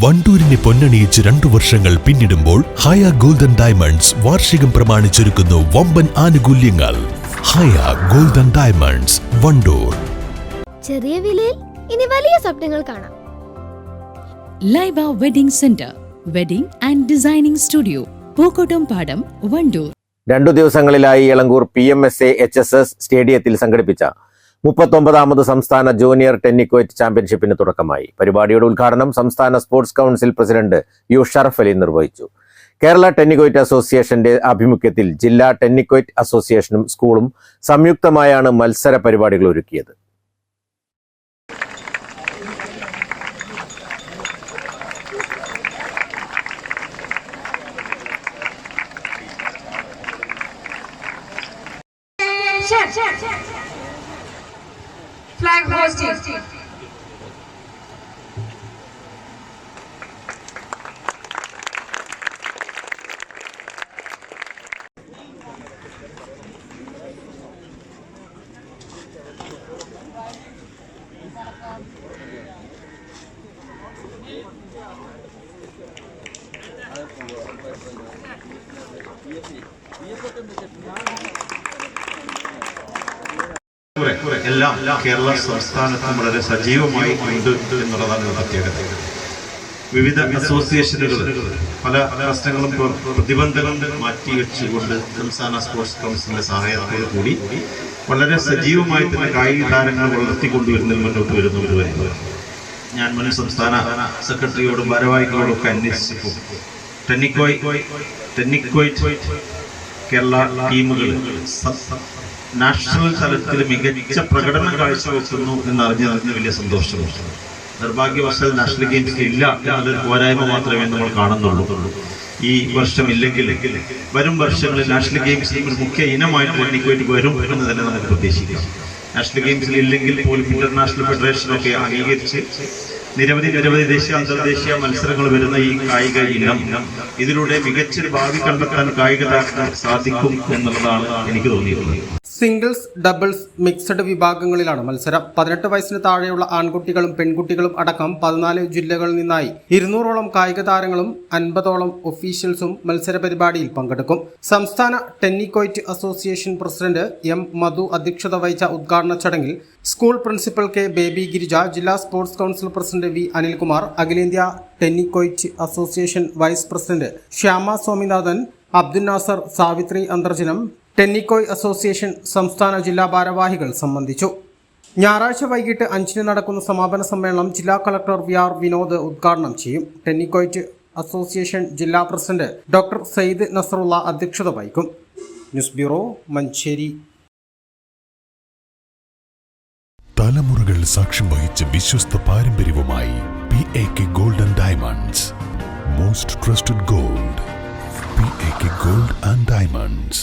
വണ്ടൂരിനെ പൊന്നണിയിച്ച് രണ്ടു വർഷങ്ങൾ പിന്നിടുമ്പോൾ ഹയ ഗോൾഡൻ ഡയമണ്ട്സ് വാർഷികം പ്രമാണിച്ചൊരുക്കുന്നു വമ്പൻ ആനുകൂല്യങ്ങൾ. Haya golden diamonds Wandoor. ചെറിയ വിലയിൽ ഇനി വലിയ സ്വപ്നങ്ങൾ കാണാം. Laiba wedding centre wedding and designing studio Pookkottam Padam Wandoor. രണ്ടു ദിവസങ്ങളിലായി Elankur P M S A H S S സ്റ്റേഡിയത്തിൽ സംഘടിപ്പിച്ച മുപ്പത്തൊമ്പതാമത് സംസ്ഥാന ജൂനിയർ ടെന്നിക്വേറ്റ് ചാമ്പ്യൻഷിപ്പിന് തുടക്കമായി. പരിപാടിയുടെ ഉദ്ഘാടനം സംസ്ഥാന sports council president U Sharaf Ali നിർവഹിച്ചു. കേരള ടെന്നിക്വേറ്റ് അസോസിയേഷന്റെ ആഭിമുഖ്യത്തിൽ ജില്ലാ ടെന്നിക്വേറ്റ് അസോസിയേഷനും സ്കൂളും സംയുക്തമായാണ് മത്സര പരിപാടികൾ ഒരുക്കിയത്. flag hosting. Thank you. എല്ലാം കേരള സംസ്ഥാനത്തും വളരെ സജീവമായി ഉണ്ട് എന്നുള്ളതാണ് പ്രത്യേകത. വിവിധ അസോസിയേഷനുകൾ പല പ്രശ്നങ്ങളും പ്രതിബന്ധങ്ങളും മാറ്റിവെച്ചുകൊണ്ട് സംസ്ഥാന സ്പോർട്സ് കൗൺസിലിന്റെ സഹായത്തോടു കൂടി വളരെ സജീവമായി തന്നെ കായിക താരങ്ങൾ വളർത്തിക്കൊണ്ടുവരുന്നതിൽ മുന്നോട്ട് വരുന്നത് ഞാൻ മുൻ സംസ്ഥാന സെക്രട്ടറിയോടും ഭാരവാഹികളോടും ഒക്കെ അന്വേഷിച്ചപ്പോൾ ടെന്നിക്കോയ് ടെന്നിക്കോയ് കേരള ടീമുകൾ നാഷണൽ തലത്തിൽ മികച്ച പ്രകടനം കാഴ്ചവെക്കുന്നു എന്നറിഞ്ഞതിന് വലിയ സന്തോഷമുണ്ട് നിർഭാഗ്യവശാൽ നാഷണൽ ഗെയിംസ് ഇല്ല എന്നുള്ളൊരു പോരായ്മ മാത്രമേ നമ്മൾ കാണുന്നുള്ളൂ. ഈ വർഷം ഇല്ലെങ്കിൽ വരും വർഷങ്ങളിൽ നാഷണൽ ഗെയിംസ് ഒരു മുഖ്യ ഇനമായിട്ട് ടെന്നിക്കോയിട്ട് വരും എന്ന് തന്നെ നമുക്ക് പ്രതീക്ഷിക്കാം. നാഷണൽ ഗെയിംസിൽ ഇല്ലെങ്കിൽ പോലും ഇന്റർനാഷണൽ ഫെഡറേഷനൊക്കെ അംഗീകരിച്ച് നിരവധി നിരവധി ദേശീയ അന്തർദേശീയ മത്സരങ്ങൾ വരുന്ന ഈ കായിക ഇനം ഇതിലൂടെ മികച്ചൊരു ഭാവി കണ്ടെത്താൻ കായിക താരത്തിന് സാധിക്കും എന്നുള്ളതാണ് എനിക്ക് തോന്നിയിട്ടുള്ളത്. സിംഗിൾസ് ഡബിൾസ് മിക്സഡ് വിഭാഗങ്ങളിലാണ് മത്സരം. പതിനെട്ട് വയസ്സിന് താഴെയുള്ള ആൺകുട്ടികളും പെൺകുട്ടികളും അടക്കം പതിനാല് ജില്ലകളിൽ നിന്നായി ഇരുന്നൂറോളം കായിക താരങ്ങളും അൻപതോളം ഒഫീഷ്യൽസും മത്സര പരിപാടിയിൽ പങ്കെടുക്കും. സംസ്ഥാന tennikoit association president M Madhu അധ്യക്ഷത വഹിച്ച ഉദ്ഘാടന ചടങ്ങിൽ school principal K Baby Girija ജില്ലാ sports council president V Anilkumar അഖിലേന്ത്യാ tennikoit association vice president Shyama Swaminathan Abdul Nasar Savithri Antharjanam tennikoit association സംസ്ഥാന ജില്ലാ ഭാരവാഹികൾ സംബന്ധിച്ചു. ഞായറാഴ്ച വൈകിട്ട് അഞ്ചിന് നടക്കുന്ന സമാപന സമ്മേളനം ജില്ലാ കളക്ടർ വി ആർ വിനോദ് ഉദ്ഘാടനം ചെയ്യും. ടെന്നിക്കോയ്റ്റ് അസോസിയേഷൻ ജില്ലാ പ്രസിഡന്റ് ഡോക്ടർ സയ്യിദ് നസറുള്ള അധ്യക്ഷത വഹിക്കും. News bureau Manjeri. തലമുറകൾ സാക്ഷ്യം വഹിച്ച വിശ്വസ്ത പാരമ്പര്യവുമായി P A K golden diamonds most trusted gold P A K gold and diamonds